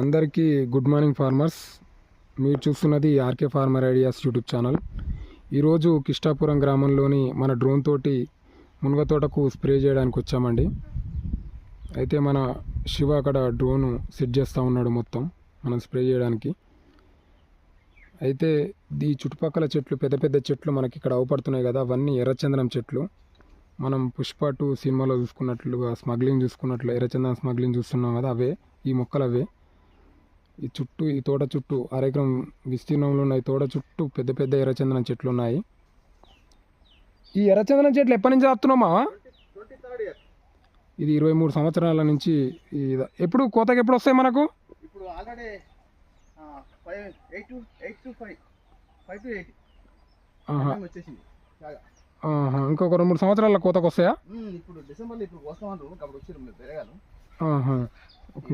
అందరికీ good morning farmers. మీరు చూస్తున్నది RK farmer ideas YouTube channel. ఈరోజు కిష్టాపురం గ్రామంలోని మన డ్రోన్ తోటి మునగ తోటకు స్ప్రే చేయడానికి వచ్చామండి. అయితే మన శివ అక్కడ డ్రోను సెట్ చేస్తూ ఉన్నాడు మొత్తం మనం స్ప్రే చేయడానికి. అయితే ఈ చుట్టుపక్కల చెట్లు పెద్ద పెద్ద చెట్లు మనకి ఇక్కడ అవపడుతున్నాయి కదా అవన్నీ ఎర్రచందనం చెట్లు. మనం పుష్ప టూ సినిమాలో చూసుకున్నట్లుగా స్మగ్లింగ్ చూసుకున్నట్లు ఎర్రచందనం స్మగ్లింగ్ చూస్తున్నాం కదా అవే ఈ మొక్కలు అవే ఈ చుట్టూ ఈ తోట చుట్టూ అరెకరం విస్తీర్ణంలో ఉన్న ఈ తోట చుట్టూ పెద్ద పెద్ద ఎర్రచందనం చెట్లు ఉన్నాయి. ఈ ఎర్రచందనం చెట్లు ఎప్పటి నుంచి ఆపుతున్నామా ఇది ఇరవై మూడు సంవత్సరాల నుంచి ఎప్పుడు కోతకి ఎప్పుడు వస్తాయి మనకు? ఇప్పుడు ఆల్రెడీ. ఇంకొక రెండు మూడు సంవత్సరాల కోతకు వస్తాయా? ఇప్పుడు డిసెంబర్లో ఇప్పుడు కాబట్టి.